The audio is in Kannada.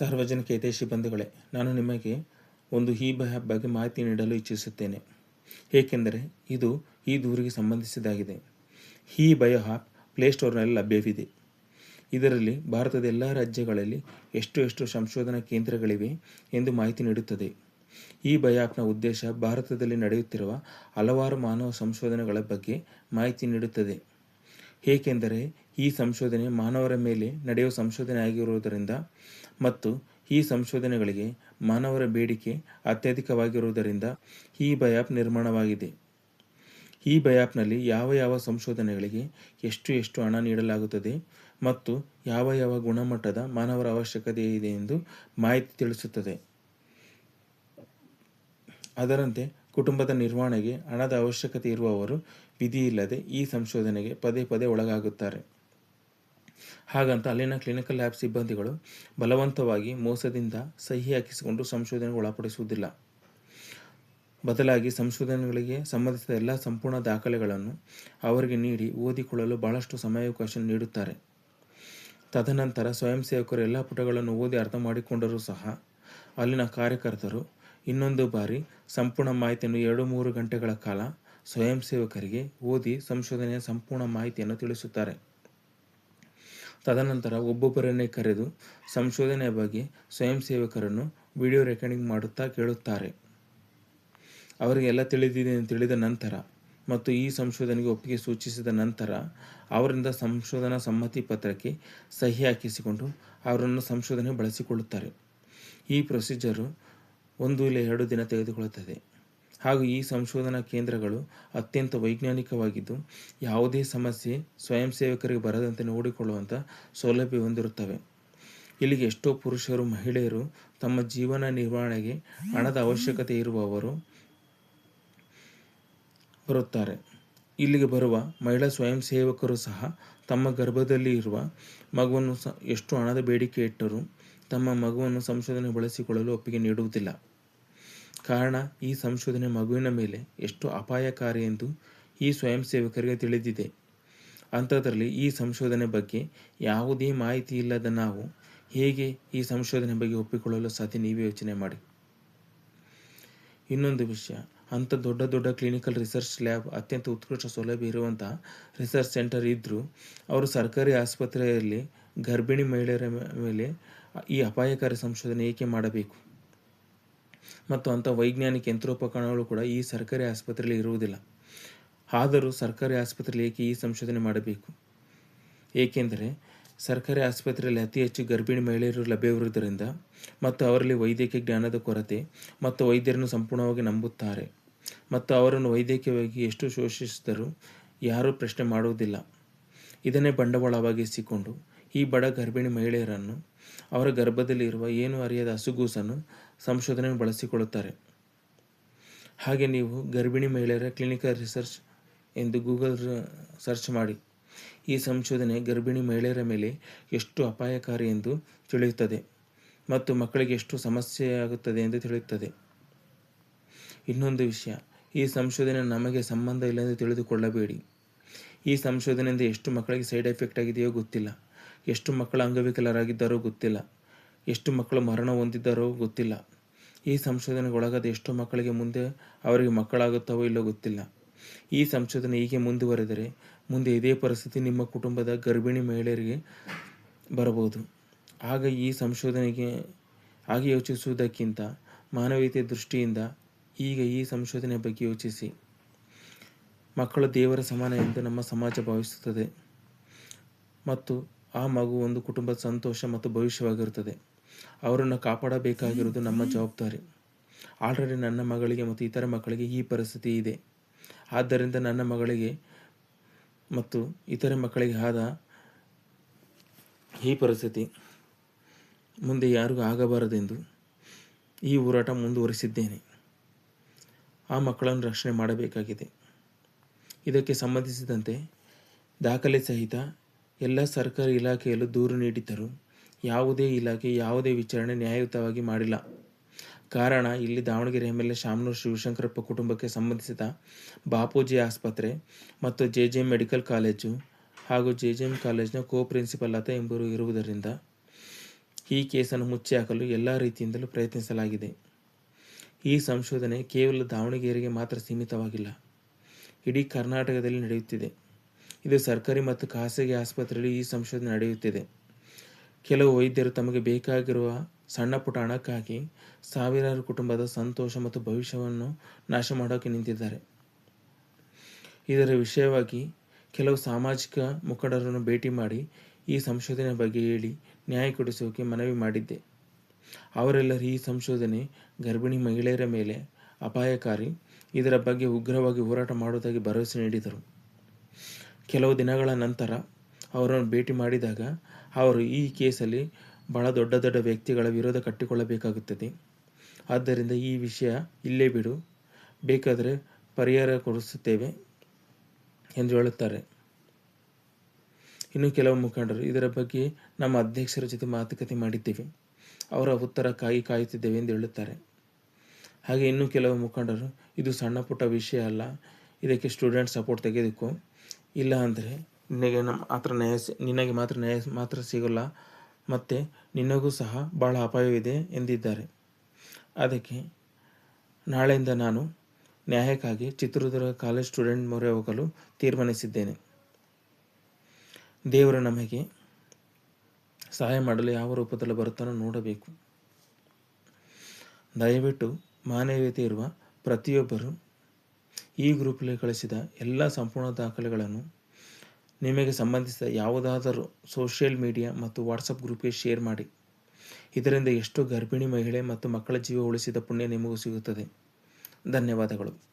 ಸಾರ್ವಜನಿಕ ಹಿತೈಷಿ ಬಂಧುಗಳೇ, ನಾನು ನಿಮಗೆ ಒಂದು ಈ ಆ್ಯಪ್ ಬಗ್ಗೆ ಮಾಹಿತಿ ನೀಡಲು ಇಚ್ಛಿಸುತ್ತೇನೆ. ಏಕೆಂದರೆ ಇದು ಈ ದೂರಿಗೆ ಸಂಬಂಧಿಸಿದಾಗಿದೆ. ಈ ಬಯೋ ಆ್ಯಪ್ ಪ್ಲೇಸ್ಟೋರ್ನಲ್ಲಿ ಲಭ್ಯವಿದೆ. ಇದರಲ್ಲಿ ಭಾರತದ ಎಲ್ಲ ರಾಜ್ಯಗಳಲ್ಲಿ ಎಷ್ಟು ಎಷ್ಟು ಸಂಶೋಧನಾ ಕೇಂದ್ರಗಳಿವೆ ಎಂದು ಮಾಹಿತಿ ನೀಡುತ್ತದೆ. ಈ ಬಯೋ ಉದ್ದೇಶ ಭಾರತದಲ್ಲಿ ನಡೆಯುತ್ತಿರುವ ಹಲವಾರು ಮಾನವ ಸಂಶೋಧನೆಗಳ ಬಗ್ಗೆ ಮಾಹಿತಿ ನೀಡುತ್ತದೆ. ಏಕೆಂದರೆ ಈ ಸಂಶೋಧನೆ ಮಾನವರ ಮೇಲೆ ನಡೆಯುವ ಸಂಶೋಧನೆ ಆಗಿರುವುದರಿಂದ ಮತ್ತು ಈ ಸಂಶೋಧನೆಗಳಿಗೆ ಮಾನವರ ಬೇಡಿಕೆ ಅತ್ಯಧಿಕವಾಗಿರುವುದರಿಂದ ಈ ಬಯಾಪ್ ನಿರ್ಮಾಣವಾಗಿದೆ. ಈ ಬಯಾಪ್ನಲ್ಲಿ ಯಾವ ಯಾವ ಸಂಶೋಧನೆಗಳಿಗೆ ಎಷ್ಟು ಎಷ್ಟು ಹಣ ನೀಡಲಾಗುತ್ತದೆ ಮತ್ತು ಯಾವ ಯಾವ ಗುಣಮಟ್ಟದ ಮಾನವರ ಅವಶ್ಯಕತೆ ಇದೆ ಎಂದು ಮಾಹಿತಿ ತಿಳಿಸುತ್ತದೆ. ಅದರಂತೆ ಕುಟುಂಬದ ನಿರ್ವಹಣೆಗೆ ಹಣದ ಅವಶ್ಯಕತೆ ಇರುವವರು ವಿಧಿಯಿಲ್ಲದೆ ಈ ಸಂಶೋಧನೆಗೆ ಪದೇ ಪದೇ ಒಳಗಾಗುತ್ತಾರೆ. ಹಾಗಂತ ಅಲ್ಲಿನ ಕ್ಲಿನಿಕಲ್ ಲ್ಯಾಬ್ ಸಿಬ್ಬಂದಿಗಳು ಬಲವಂತವಾಗಿ ಮೋಸದಿಂದ ಸಹಿ ಹಾಕಿಸಿಕೊಂಡು ಸಂಶೋಧನೆಗೆ ಒಳಪಡಿಸುವುದಿಲ್ಲ. ಬದಲಾಗಿ ಸಂಶೋಧನೆಗಳಿಗೆ ಸಂಬಂಧಿಸಿದ ಎಲ್ಲ ಸಂಪೂರ್ಣ ದಾಖಲೆಗಳನ್ನು ಅವರಿಗೆ ನೀಡಿ ಓದಿಕೊಳ್ಳಲು ಬಹಳಷ್ಟು ಸಮಯಾವಕಾಶ ನೀಡುತ್ತಾರೆ. ತದನಂತರ ಸ್ವಯಂ ಸೇವಕರು ಎಲ್ಲ ಪುಟಗಳನ್ನು ಓದಿ ಅರ್ಥ ಮಾಡಿಕೊಂಡರೂ ಸಹ ಅಲ್ಲಿನ ಕಾರ್ಯಕರ್ತರು ಇನ್ನೊಂದು ಬಾರಿ ಸಂಪೂರ್ಣ ಮಾಹಿತಿಯನ್ನು ಎರಡು ಮೂರು ಗಂಟೆಗಳ ಕಾಲ ಸ್ವಯಂ ಸೇವಕರಿಗೆ ಓದಿ ಸಂಶೋಧನೆಯ ಸಂಪೂರ್ಣ ಮಾಹಿತಿಯನ್ನು ತಿಳಿಸುತ್ತಾರೆ. ತದನಂತರ ಒಬ್ಬೊಬ್ಬರನ್ನೇ ಕರೆದು ಸಂಶೋಧನೆಯ ಬಗ್ಗೆ ಸ್ವಯಂ ಸೇವಕರನ್ನು ವಿಡಿಯೋ ರೆಕಾರ್ಡಿಂಗ್ ಮಾಡುತ್ತಾ ಕೇಳುತ್ತಾರೆ. ಅವರಿಗೆಲ್ಲ ತಿಳಿದಿದೆ ಎಂದು ತಿಳಿದ ನಂತರ ಮತ್ತು ಈ ಸಂಶೋಧನೆಗೆ ಒಪ್ಪಿಗೆ ಸೂಚಿಸಿದ ನಂತರ ಅವರಿಂದ ಸಂಶೋಧನಾ ಸಮ್ಮತಿ ಪತ್ರಕ್ಕೆ ಸಹಿ ಹಾಕಿಸಿಕೊಂಡು ಅವರನ್ನು ಸಂಶೋಧನೆ ಬಳಸಿಕೊಳ್ಳುತ್ತಾರೆ. ಈ ಪ್ರೊಸೀಜರು ಒಂದು ಇಲ್ಲ ಎರಡು ದಿನ ತೆಗೆದುಕೊಳ್ಳುತ್ತದೆ. ಹಾಗೂ ಈ ಸಂಶೋಧನಾ ಕೇಂದ್ರಗಳು ಅತ್ಯಂತ ವೈಜ್ಞಾನಿಕವಾಗಿದ್ದು, ಯಾವುದೇ ಸಮಸ್ಯೆ ಸ್ವಯಂ ಸೇವಕರಿಗೆ ಬರದಂತೆ ನೋಡಿಕೊಳ್ಳುವಂಥ ಸೌಲಭ್ಯ ಹೊಂದಿರುತ್ತವೆ. ಇಲ್ಲಿಗೆ ಎಷ್ಟೋ ಪುರುಷರು, ಮಹಿಳೆಯರು ತಮ್ಮ ಜೀವನ ನಿರ್ವಹಣೆಗೆ ಹಣದ ಅವಶ್ಯಕತೆ ಇರುವವರು ಬರುತ್ತಾರೆ. ಇಲ್ಲಿಗೆ ಬರುವ ಮಹಿಳಾ ಸ್ವಯಂ ಸೇವಕರು ಸಹ ತಮ್ಮ ಗರ್ಭದಲ್ಲಿ ಇರುವ ಮಗುವನ್ನು ಎಷ್ಟು ಹಣದ ಬೇಡಿಕೆ ಇಟ್ಟರೂ ತಮ್ಮ ಮಗುವನ್ನು ಸಂಶೋಧನೆ ಬಳಸಿಕೊಳ್ಳಲು ಒಪ್ಪಿಗೆ ನೀಡುವುದಿಲ್ಲ. ಕಾರಣ ಈ ಸಂಶೋಧನೆ ಮಗುವಿನ ಮೇಲೆ ಎಷ್ಟು ಅಪಾಯಕಾರಿ ಎಂದು ಈ ಸ್ವಯಂ ಸೇವಕರಿಗೆ ತಿಳಿದಿದೆ. ಅಂಥದ್ರಲ್ಲಿ ಈ ಸಂಶೋಧನೆ ಬಗ್ಗೆ ಯಾವುದೇ ಮಾಹಿತಿ ಇಲ್ಲದ ನಾವು ಹೇಗೆ ಈ ಸಂಶೋಧನೆ ಬಗ್ಗೆ ಒಪ್ಪಿಕೊಳ್ಳಲು ಸಾಧ್ಯ ನೀವು ಯೋಚನೆ ಮಾಡಿ. ಇನ್ನೊಂದು ವಿಷಯ, ಅಂಥ ದೊಡ್ಡ ದೊಡ್ಡ ಕ್ಲಿನಿಕಲ್ ರಿಸರ್ಚ್ ಲ್ಯಾಬ್ ಅತ್ಯಂತ ಉತ್ಕೃಷ್ಟ ಸೌಲಭ್ಯ ಇರುವಂಥ ರಿಸರ್ಚ್ ಸೆಂಟರ್ ಇದ್ದರೂ ಅವರು ಸರ್ಕಾರಿ ಆಸ್ಪತ್ರೆಯಲ್ಲಿ ಗರ್ಭಿಣಿ ಮಹಿಳೆಯರ ಮೇಲೆ ಈ ಅಪಾಯಕಾರಿ ಸಂಶೋಧನೆ ಏಕೆ ಮಾಡಬೇಕು? ಮತ್ತು ಅಂಥ ವೈಜ್ಞಾನಿಕ ಯಂತ್ರೋಪಕರಣಗಳು ಕೂಡ ಈ ಸರ್ಕಾರಿ ಆಸ್ಪತ್ರೆಯಲ್ಲಿ ಇರುವುದಿಲ್ಲ. ಆದರೂ ಸರ್ಕಾರಿ ಆಸ್ಪತ್ರೆಯಲ್ಲಿ ಏಕೆ ಈ ಸಂಶೋಧನೆ ಮಾಡಬೇಕು? ಏಕೆಂದರೆ ಸರ್ಕಾರಿ ಆಸ್ಪತ್ರೆಯಲ್ಲಿ ಅತಿ ಹೆಚ್ಚು ಗರ್ಭಿಣಿ ಮಹಿಳೆಯರು ಲಭ್ಯವಿರುವುದರಿಂದ ಮತ್ತು ಅವರಲ್ಲಿ ವೈದ್ಯಕೀಯ ಜ್ಞಾನದ ಕೊರತೆ ಮತ್ತು ವೈದ್ಯರನ್ನು ಸಂಪೂರ್ಣವಾಗಿ ನಂಬುತ್ತಾರೆ ಮತ್ತು ಅವರನ್ನು ವೈದ್ಯಕೀಯವಾಗಿ ಎಷ್ಟು ಶೋಷಿಸಿದರೂ ಯಾರೂ ಪ್ರಶ್ನೆ ಮಾಡುವುದಿಲ್ಲ. ಇದನ್ನೇ ಬಂಡವಾಳವಾಗಿಸಿಕೊಂಡು ಈ ಬಡ ಗರ್ಭಿಣಿ ಮಹಿಳೆಯರನ್ನು ಅವರ ಗರ್ಭದಲ್ಲಿರುವ ಏನು ಅರಿಯದ ಹಸುಗೂಸನ್ನು ಸಂಶೋಧನೆ ಬಳಸಿಕೊಳ್ಳುತ್ತಾರೆ. ಹಾಗೆ ನೀವು ಗರ್ಭಿಣಿ ಮಹಿಳೆಯರ ಕ್ಲಿನಿಕಲ್ ರಿಸರ್ಚ್ ಎಂದು ಗೂಗಲ್ ಸರ್ಚ್ ಮಾಡಿ. ಈ ಸಂಶೋಧನೆ ಗರ್ಭಿಣಿ ಮಹಿಳೆಯರ ಮೇಲೆ ಎಷ್ಟು ಅಪಾಯಕಾರಿ ಎಂದು ತಿಳಿಯುತ್ತದೆ ಮತ್ತು ಮಕ್ಕಳಿಗೆ ಎಷ್ಟು ಸಮಸ್ಯೆಯಾಗುತ್ತದೆ ಎಂದು ತಿಳಿಯುತ್ತದೆ. ಇನ್ನೊಂದು ವಿಷಯ, ಈ ಸಂಶೋಧನೆ ನಮಗೆ ಸಂಬಂಧ ಇಲ್ಲ ಎಂದು ತಿಳಿದುಕೊಳ್ಳಬೇಡಿ. ಈ ಸಂಶೋಧನೆಯಿಂದ ಎಷ್ಟು ಮಕ್ಕಳಿಗೆ ಸೈಡ್ ಎಫೆಕ್ಟ್ ಆಗಿದೆಯೋ ಗೊತ್ತಿಲ್ಲ. ಎಷ್ಟು ಮಕ್ಕಳು ಅಂಗವಿಕಲರಾಗಿದ್ದಾರೋ ಗೊತ್ತಿಲ್ಲ. ಎಷ್ಟು ಮಕ್ಕಳು ಮರಣ ಹೊಂದಿದ್ದಾರೋ ಗೊತ್ತಿಲ್ಲ. ಈ ಸಂಶೋಧನೆಗೊಳಗಾದ ಎಷ್ಟು ಮಕ್ಕಳಿಗೆ ಮುಂದೆ ಅವರಿಗೆ ಮಕ್ಕಳಾಗುತ್ತವೋ ಇಲ್ಲೋ ಗೊತ್ತಿಲ್ಲ. ಈ ಸಂಶೋಧನೆ ಹೀಗೆ ಮುಂದುವರೆದರೆ ಮುಂದೆ ಇದೇ ಪರಿಸ್ಥಿತಿ ನಿಮ್ಮ ಕುಟುಂಬದ ಗರ್ಭಿಣಿ ಮಹಿಳೆಯರಿಗೆ ಬರಬಹುದು. ಆಗ ಈ ಸಂಶೋಧನೆಗೆ ಹಾಗೆ ಯೋಚಿಸುವುದಕ್ಕಿಂತ ಮಾನವೀಯತೆ ದೃಷ್ಟಿಯಿಂದ ಈಗ ಈ ಸಂಶೋಧನೆ ಬಗ್ಗೆ ಯೋಚಿಸಿ. ಮಕ್ಕಳು ದೇವರ ಸಮಾನ ಎಂದು ನಮ್ಮ ಸಮಾಜ ಭಾವಿಸುತ್ತದೆ. ಮತ್ತು ಆ ಮಗು ಒಂದು ಕುಟುಂಬದ ಸಂತೋಷ ಮತ್ತು ಭವಿಷ್ಯವಾಗಿರುತ್ತದೆ. ಅವರನ್ನು ಕಾಪಾಡಬೇಕಾಗಿರುವುದು ನಮ್ಮ ಜವಾಬ್ದಾರಿ. ಆಲ್ರೆಡಿ ನನ್ನ ಮಗಳಿಗೆ ಮತ್ತು ಇತರ ಮಕ್ಕಳಿಗೆ ಈ ಪರಿಸ್ಥಿತಿ ಇದೆ. ಆದ್ದರಿಂದ ನನ್ನ ಮಗಳಿಗೆ ಮತ್ತು ಇತರ ಮಕ್ಕಳಿಗೆ ಆದ ಈ ಪರಿಸ್ಥಿತಿ ಮುಂದೆ ಯಾರಿಗೂ ಆಗಬಾರದೆಂದು ಈ ಹೋರಾಟ ಮುಂದುವರಿಸಿದ್ದೇನೆ. ಆ ಮಕ್ಕಳನ್ನು ರಕ್ಷಣೆ ಮಾಡಬೇಕಾಗಿದೆ. ಇದಕ್ಕೆ ಸಂಬಂಧಿಸಿದಂತೆ ದಾಖಲೆ ಸಹಿತ ಎಲ್ಲ ಸರ್ಕಾರಿ ಇಲಾಖೆಯಲ್ಲೂ ದೂರು ನೀಡಿದ್ದರು ಯಾವುದೇ ಇಲಾಖೆ ಯಾವುದೇ ವಿಚಾರಣೆ ನ್ಯಾಯಯುತವಾಗಿ ಮಾಡಿಲ್ಲ. ಕಾರಣ, ಇಲ್ಲಿ Davanagere M L A Shamanur Shivashankarappa ಕುಟುಂಬಕ್ಕೆ ಸಂಬಂಧಿಸಿದ ಬಾಪೂಜಿ ಆಸ್ಪತ್ರೆ ಮತ್ತು ಜೆ ಜೆ ಮೆಡಿಕಲ್ ಕಾಲೇಜು ಹಾಗೂ ಜೆ ಜೆ ಎಂ ಕಾಲೇಜಿನ ಕೋ ಪ್ರಿನ್ಸಿಪಲ್ ಲತಾ ಎಂಬುವರು ಇರುವುದರಿಂದ ಈ ಕೇಸನ್ನು ಮುಚ್ಚಿ ಹಾಕಲು ಎಲ್ಲ ರೀತಿಯಿಂದಲೂ ಪ್ರಯತ್ನಿಸಲಾಗಿದೆ. ಈ ಸಂಶೋಧನೆ ಕೇವಲ ದಾವಣಗೆರೆಗೆ ಮಾತ್ರ ಸೀಮಿತವಾಗಿಲ್ಲ. ಇಡೀ ಕರ್ನಾಟಕದಲ್ಲಿ ನಡೆಯುತ್ತಿದೆ. ಇದು ಸರ್ಕಾರಿ ಮತ್ತು ಖಾಸಗಿ ಆಸ್ಪತ್ರೆಯಲ್ಲಿ ಈ ಸಂಶೋಧನೆ ನಡೆಯುತ್ತಿದೆ. ಕೆಲವು ವೈದ್ಯರು ತಮಗೆ ಬೇಕಾಗಿರುವ ಸಣ್ಣ ಪುಟ್ಟ ಹಣಕ್ಕಾಗಿ ಸಾವಿರಾರು ಕುಟುಂಬದ ಸಂತೋಷ ಮತ್ತು ಭವಿಷ್ಯವನ್ನು ನಾಶ ಮಾಡೋಕೆ ನಿಂತಿದ್ದಾರೆ. ಇದರ ವಿಷಯವಾಗಿ ಕೆಲವು ಸಾಮಾಜಿಕ ಮುಖಂಡರನ್ನು ಭೇಟಿ ಮಾಡಿ ಈ ಸಂಶೋಧನೆ ಬಗ್ಗೆ ಹೇಳಿ ನ್ಯಾಯ ಕೊಡಿಸೋಕೆ ಮನವಿ ಮಾಡಿದ್ದೆ. ಅವರೆಲ್ಲರೂ ಈ ಸಂಶೋಧನೆ ಗರ್ಭಿಣಿ ಮಹಿಳೆಯರ ಮೇಲೆ ಅಪಾಯಕಾರಿ ಇದರ ಬಗ್ಗೆ ಉಗ್ರವಾಗಿ ಹೋರಾಟ ಮಾಡುವುದಾಗಿ ಭರವಸೆ ನೀಡಿದರು. ಕೆಲವು ದಿನಗಳ ನಂತರ ಅವರನ್ನು ಭೇಟಿ ಮಾಡಿದಾಗ ಅವರು ಈ ಕೇಸಲ್ಲಿ ಬಹಳ ದೊಡ್ಡ ದೊಡ್ಡ ವ್ಯಕ್ತಿಗಳ ವಿರೋಧ ಕಟ್ಟಿಕೊಳ್ಳಬೇಕಾಗುತ್ತದೆ. ಆದ್ದರಿಂದ ಈ ವಿಷಯ ಇಲ್ಲೇ ಬಿಡು, ಬೇಕಾದರೆ ಪರಿಹಾರ ಕೊಡಿಸುತ್ತೇವೆ ಎಂದು ಹೇಳುತ್ತಾರೆ. ಇನ್ನು ಕೆಲವು ಮುಖಂಡರು ಇದರ ಬಗ್ಗೆ ನಮ್ಮ ಅಧ್ಯಕ್ಷರ ಜೊತೆ ಮಾತುಕತೆ ಮಾಡಿದ್ದೇವೆ. ಅವರ ಉತ್ತರ ಕಾಯಿ ಕಾಯುತ್ತಿದ್ದೇವೆ ಎಂದು ಹೇಳುತ್ತಾರೆ. ಹಾಗೆ ಇನ್ನು ಕೆಲವು ಮುಖಂಡರು, ಇದು ಸಣ್ಣ ಪುಟ್ಟ ವಿಷಯ ಅಲ್ಲ, ಇದಕ್ಕೆ ಸ್ಟೂಡೆಂಟ್ ಸಪೋರ್ಟ್ ತೆಗೆದುಕೋ. ಇಲ್ಲ ಅಂದರೆ ನಿನಗೆ ನಮ್ಮ ನ್ಯಾಯ ನಿನಗೆ ಮಾತ್ರ ನ್ಯಾಯ ಮಾತ್ರ ಸಿಗೋಲ್ಲ, ಮತ್ತು ನಿನಗೂ ಸಹ ಭಾಳ ಅಪಾಯವಿದೆ ಎಂದಿದ್ದಾರೆ. ಅದಕ್ಕೆ ನಾಳೆಯಿಂದ ನಾನು ನ್ಯಾಯಕ್ಕಾಗಿ ಚಿತ್ರದುರ್ಗ ಕಾಲೇಜ್ ಸ್ಟೂಡೆಂಟ್ ಮೊರೆ ಹೋಗಲು ತೀರ್ಮಾನಿಸಿದ್ದೇನೆ. ದೇವರು ನಮಗೆ ಸಹಾಯ ಮಾಡಲು ಯಾವ ರೂಪದಲ್ಲಿ ಬರುತ್ತಾನೋ ನೋಡಬೇಕು. ದಯವಿಟ್ಟು ಮಾನವೀಯತೆ ಇರುವ ಪ್ರತಿಯೊಬ್ಬರು ಈ ಗ್ರೂಪ್ಲಿ ಕಳಿಸಿದ ಎಲ್ಲ ಸಂಪೂರ್ಣ ದಾಖಲೆಗಳನ್ನು ನಿಮಗೆ ಸಂಬಂಧಿಸಿದ ಯಾವುದಾದರೂ ಸೋಷಿಯಲ್ ಮೀಡಿಯಾ ಮತ್ತು ವಾಟ್ಸಪ್ ಗ್ರೂಪ್ಗೆ ಶೇರ್ ಮಾಡಿ. ಇದರಿಂದ ಎಷ್ಟು ಗರ್ಭಿಣಿ ಮಹಿಳೆ ಮತ್ತು ಮಕ್ಕಳ ಜೀವ ಉಳಿಸಿದ ಪುಣ್ಯ ನಿಮಗೂ ಸಿಗುತ್ತದೆ. ಧನ್ಯವಾದಗಳು.